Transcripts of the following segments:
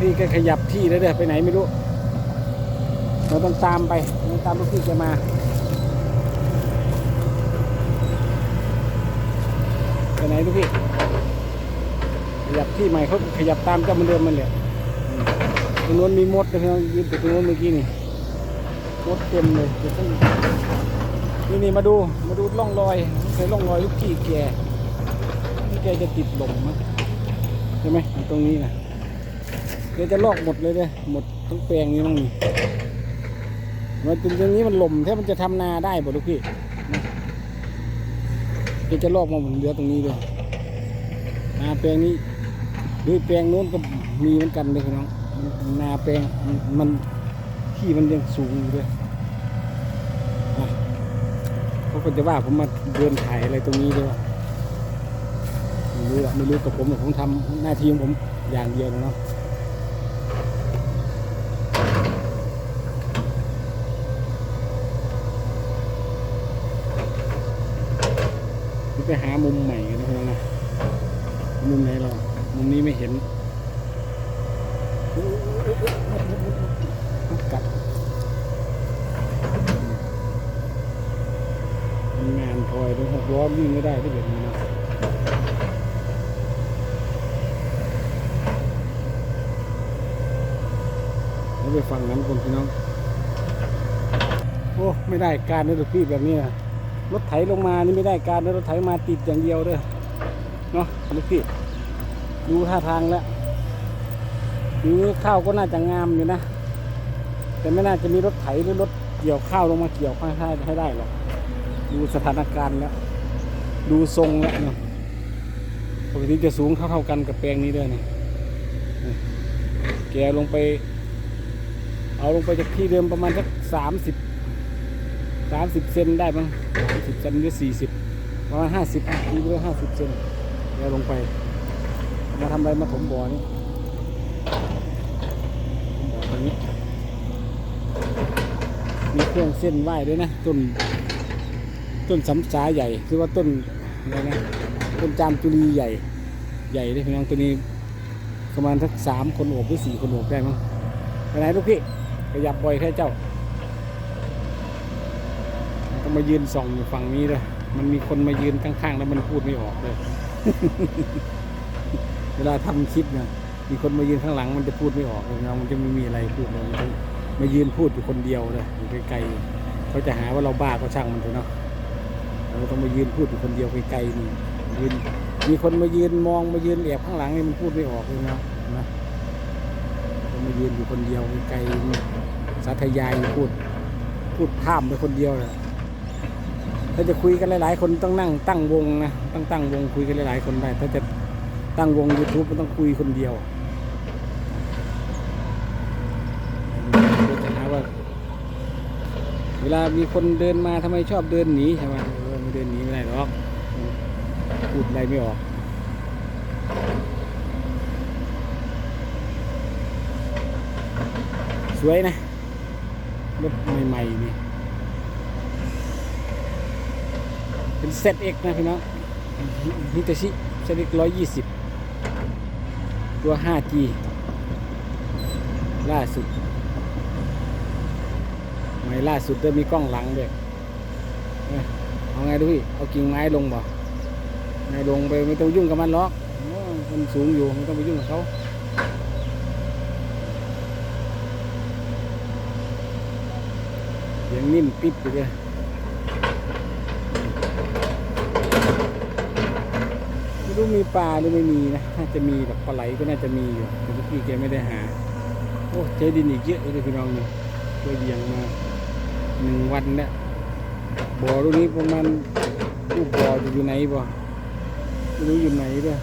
พี่แกขยับที่แล้วเด้อไปไหนไม่รู้ เราต้องตามไปต้องตามลูกพี่แกมาไปไหนลูกพี่ ขยับที่ใหม่เขาขยับตามเจ้าเหมือนเดิมมันเลยตรงนู้นมีมดนะพี่น้องยืนตรงนู้นเมื่อกี้นี่มดเต็มเลยเดี๋ยวต้องนี่นี่มาดูมาดูร่องรอยเคยร่องรอยลูกพี่แกนี่แกจะติดลมมั้งใช่ไหมตรงนี้นะ แกจะลอกหมดเลยเลยหมดทั้งแปลงนี้มั้งนี่มันเป็นตรงนี้มันหล่มแท้มันจะทำนาได้บ่ลูกพี่นะแกจะลอกมาหมดเหลือตรงนี้เลยนาแปลงนี้หรือแปลงโน้นก็มีเหมือนกันเลยพี่น้องนาแปลงมันที่มันยังสูงอยู่ด้วยเขาก็จะว่าผมมาเดินถ่ายอะไรตรงนี้ด้วยไม่รู้อะไม่รู้กับผมผมทำหน้าที่ของผมอย่างเดียวนเนาะ ไปหามุมใหม่กันนะพี่น้องนะมุมไหนเรา มุมนี้ไม่เห็นกัดงานพลอยด้วยหกล้อวิ่งไม่ได้ที่แบบนี้นะแล้วไปฟังนั้นคนพี่น้อง โอ้ ไม่ได้การนะลูกพี่แบบนี้นะ รถไถลงมานี่ไม่ได้การรถไถมาติดอย่างเดียวเด้อเนาะลูกพี่ดูท่าทางแล้วดูข้าวก็น่าจะงามอยู่นะ แต่ไม่น่าจะมีรถไถหรือรถเกี่ยวข้าวลงมาเกี่ยวข้าวให้ได้หรอกดูสถานการณ์แล้ว ดูทรงแล้วเนาะปกติจะสูงเท่าๆกันกับแปลงนี้เด้อนี่นี่แกลงไป เอาลงไปจากที่เดิมประมาณสักสามสิบ สามสิบเซนได้มั้งสิบเซนหรือสี่สิบประมาณห้าสิบนี่ก็ห้าสิบเซนแล้วลงไป มาทำอะไรมาถมบ่อนี่มบ่อตรงนี้ มีเครื่องเส้นไหว้ด้วยนะ ต้น ต้นสำสาใหญ่คือว่าต้นอะไรนะ ต้นจามจุลีใหญ่ ใหญ่เลยพี่น้องตัวนี้ประมาณสักสามคนโอบหรือสี่คนโอบได้มั้งไปไหนลูกพี่ขยับบ่อยแค่เจ้า ต้องมายืนส่องอยู่ฝั่งนี้เลยมันมีคนมายืนข้างๆ แล้วมันพูดไม่ออกเลย เวลาทำคลิปเนี่ยมีคนมายืนข้างหลังมันจะพูดไม่ออกเลยนะมันจะไม่มีอะไรพูดเลยมันต้องมายืนพูดอยู่คนเดียวเลยอยู่ไกลๆเขาจะหาว่าเราบ้าก็ช่างมันเถอะเนาะเราต้องมายืนพูดอยู่คนเดียวไกลๆนี่ยืนมีคนมายืนมองมายืนแอบข้างหลังนี่มันพูดไม่ออกเลยนะนะต้องมายืนอยู่คนเดียวไกลๆสาธยายพูด พูดพร่ำไปคนเดียวเลย ถ้าจะคุยกันหลายๆ คนต้องนั่งตั้งวงนะต้องตั้งวงคุยกันหลายๆ คนได้ ถ้าจะตั้งวง YouTube มันต้องคุยคนเดียวจะหาว่าเวลามีคนเดินมาทำไมชอบเดินหนีใช่ไหมเออไม่เดินหนีไม่ได้หรอกพูดอะไรไม่ออกสวยนะรถใหม่ๆนี่ เป็นเซตเอ็กนะพี่น้องฮิตาชิเซตเอ็กร้อยยี่สิบตัว 5G ล่าสุดใหม่ล่าสุดด้วยมีกล้องหลังด้วยเอ้ยเอาไงดูพี่ เอากิ่งไม้ลงบ่ไงลงไปไม่ต้องยุ่งกับมันหรอกมันสูงอยู่ไม่ต้องไปยุ่งกับเขาเสียงนิ่มปิ๊บไปเลย รู้มีปลาหรือไม่มีนะน่าจะมีแบบปลาไหลก็น่าจะมีอยู่แต่เมื่อกี้แกไม่ได้หาโอ้ใช้ดินอีกเยอะเลยพี่น้องนี่ช่วเบี่ยงมาหนึ่งวันเนี่ยบ่อลูกนี้ประมาณลูกบ่อจะอยู่ไหนบ่ไม่รู้อยู่ไหนด้วย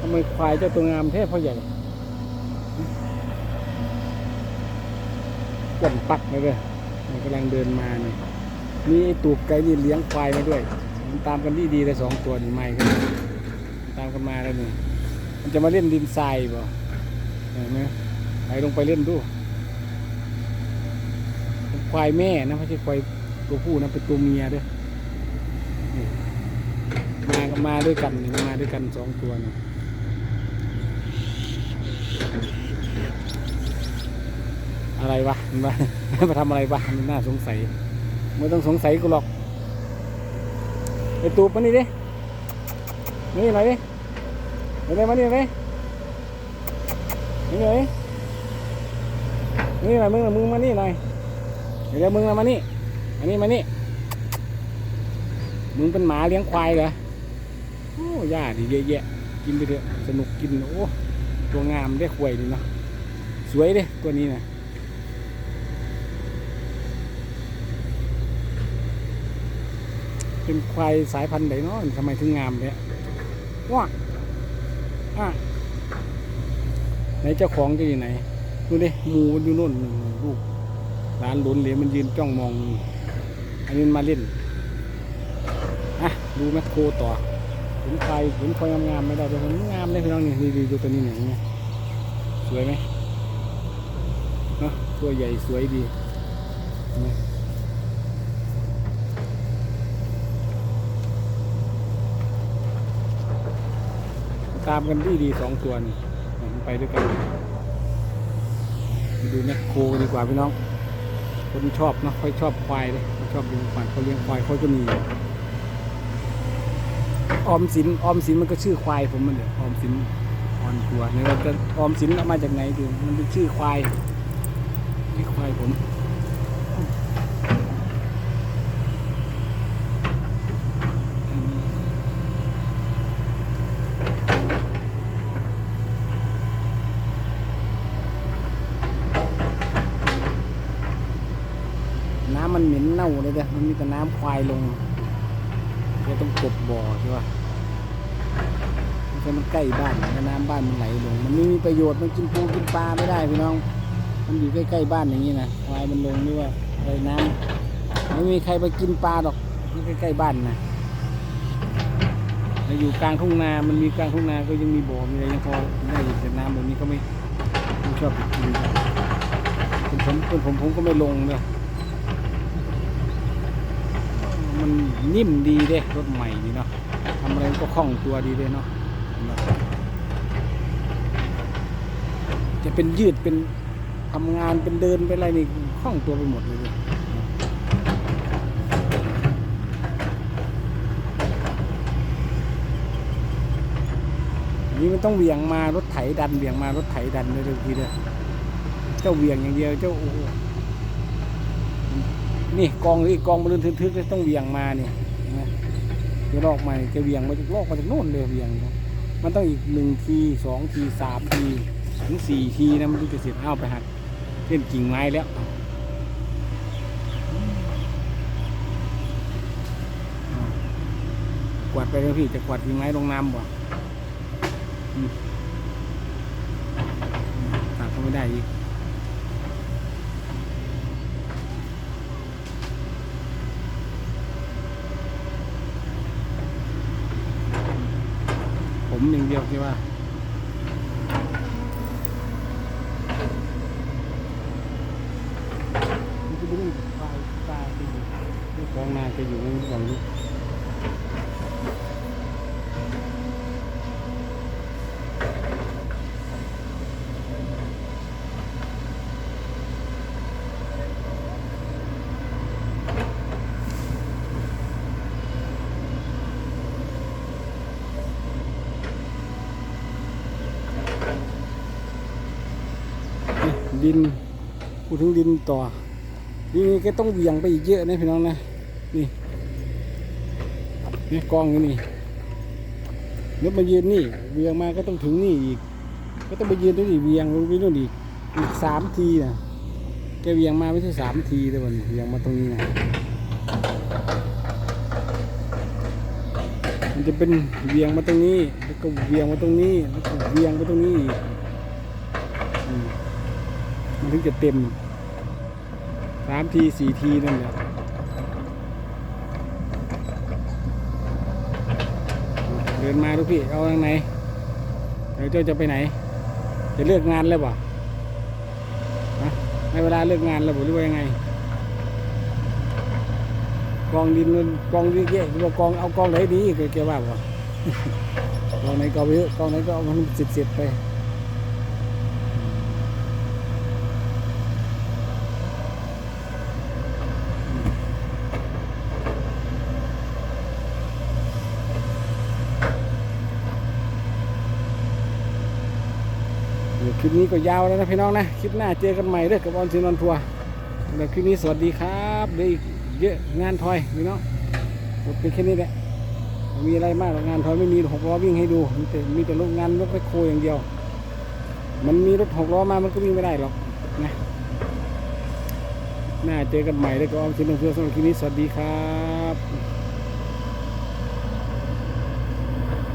ทำไมควายเจ้าตัวงามแท้พ่อใหญ่กวนปักเลยเลยมันกำลังเดินมาเนี่ยมีไอ้ตูบไก่นี่เลี้ยงควายมาด้วยมันตามกันดีดีๆเลยสองตัวนี่ไม่กัน ตามกันมาแล้วนี่มันจะมาเล่นดินทรายบ่เห็นไหมไปลงไปเล่นดูควายแม่นะไม่ใช่ควายตัวผู้นะเป็นตัวเมียด้วยมากมาด้วยกันนี่มาด้วยกันสองตัวนี่อะไรวะมันว่ามาทำอะไรวะมันน่าสงสัยไม่ต้องสงสัยกูหรอกไอตูบมานี่ดิ นี่หน่อยดิมาเลยมานี่เลยนี่เลยนี่หน่อยมึงมึงมานี่หน่อยเดี๋ยวมึงมานี่มานี่มานี่มึงเป็นหมาเลี้ยงควายเหรอโอ้ยาดีเยอะแยะกินไปเถอะสนุกกินโอ้ตัวงามได้ควายดีเนาะสวยเด้ตัวนี้นะเป็นควายสายพันธุ์ไหนเนาะทำไมถึงงามเนี่ย ว้าอะไหนเจ้าของจะอยู่ไหนดูดิมูมันอยู่โน่นลูกหลานหลุนเหลียมันยืนจ้องมอง อันนี้มันมาเล่นอะดูแมคโครต่อเห็นควายเห็นควายงามๆไม่ได้แต่มันงามเลยพี่น้องนี่ดีดูตัวนี้หน่อยเนี่ยสวยไหมเนาะตัวใหญ่สวยดีเห็นไตามกันดีดีสองตัวนี่มันไปด้วยกันดูแมคโครดีกว่าพี่น้อง คนชอบนะค่อยชอบควายเลยชอบเลี้ยงควายเขาเลี้ยงควายเขาก็มีออมสินออมสินมันก็ชื่อควายผมมันเดี๋ยวออมสินออนตัวเนี่ยเราจะออมสินเอามาจากไหนดูมันเป็นชื่อควายนี่ควายผม มันเหม็นเน่าเลยเด้อมันมีแต่น้ำควายลงเราต้องกบบ่อใช่ปะไม่ใช่มันใกล้บ้านแล้วน้ำบ้านมันไหลลง มันไม่มีประโยชน์มันกินปูกินปลาไม่ได้พี่น้อง มันอยู่ใกล้ๆบ้านอย่างนี้นะควายมันลงนี่ว่าไรน้ำไม่มีใครไปกินปลาหรอกนี่ใกล้ๆบ้านนะแล้วอยู่กลางทุ่งนา มันมีกลางทุ่งนาก็ยังมีบ่อมีอะไรยังพอได้อยู่แต่น้ำแบบนี้ก็ไม่ไม่ชอบกินเป็นผมเป็นผมผมก็ไม่ลงเลยมั นิ่มดีเด้รถใหม่นี่เนาะทำอะไรก็คล่องตัวดีเด้เนาะจะเป็นยืดเป็นทำงานเป็นเดินเป็นอะไรนี่คล่องตัวไปหมดเลยนี่มันต้องเวี่ยงมารถไถดันเวี่ยงมารถไถดันเลยทีเดียวเจ้าเวี่ยงอย่างเดียวเจ้าโอ้โหนี่กองนี่กองบอลลูนทึกๆต้องเวี่ยงมาเนี่ย นะเดี๋ยวลอกมานี่จะเวียงมาจากลอกมาจากโน่นเลยเวียงนะมันต้องอีกหนึ่งทีสองทีสามทีถึงสี่ทีนะมันถึงจะเสร็จเอาไปหักเล่นกิ่งไม้แล้วกวาดไปแล้วพี่จะกวาดกิ่งไม้ลงน้ำบ่ตัดเขาไม่ได้อีก ผมอย่างเดียวที่ว่า มันจะไปเล่นปลาปลาไปอยู่ลูกของนาจะอยู่ในฝั่งนี้นี่ ดินพูดถึงดินต่อนี่ก็ต้องเหวี่ยงไปอีกเยอะนะพี่น้องนะนี่นี่กองอยู่นี่รถมายืนนี่เวียงมาก็ต้องถึงนี่อีก ก็ต้องไปยืนตรงนี้เวียงลงไปนู่นอีกอีกสามทีนะแกเวียงมาไม่ใช่สามทีแต่วันเวียงมาตรงนี้นะมันจะเป็นเวียงมาตรงนี้ แล้วก็เวียงมาตรงนี้แล้วก็เวียงไปตรงนี้อีก ถึงจะเต็มสามทีสี่ทีนั่นแหละเดินมาดูพี่ เอาทางไหนเดี๋ยวเจ้าจะไปไหน จะเลิกงานแล้วบ่ะในเวลาเลิกงานแล้วบ่หรือว่ายังไง กองดินมันกองเยอะแยะว่ากองเอากองไหนดีแกแกว่าบ่กองไหนก็เยอะกองไหนก็เอามันเสร็จๆไป ลิปนี้ก็ยาวแล้วนะพี่น้องนะ คลิปหน้าเจอกันใหม่เด้อกับออนซีนอนทัวร์สำหรับคลิปนี้สวัสดีครับเดี๋ยวอีกเยอะงานทอยพี่น้องหมดเป็นแค่นี้แหละมีอะไรมากหรอกงานทอยไม่มีหกล้อวิ่งให้ดูมีแต่มีแต่รถงานรถไมคโครอย่างเดียว มันมีรถหกล้อมามันก็วิ่งไม่ได้หรอกนะหน้าเจอกันใหม่เด้อกับออนซีนอนทัวร์สำหรับคลิปนี้สวัสดีครับ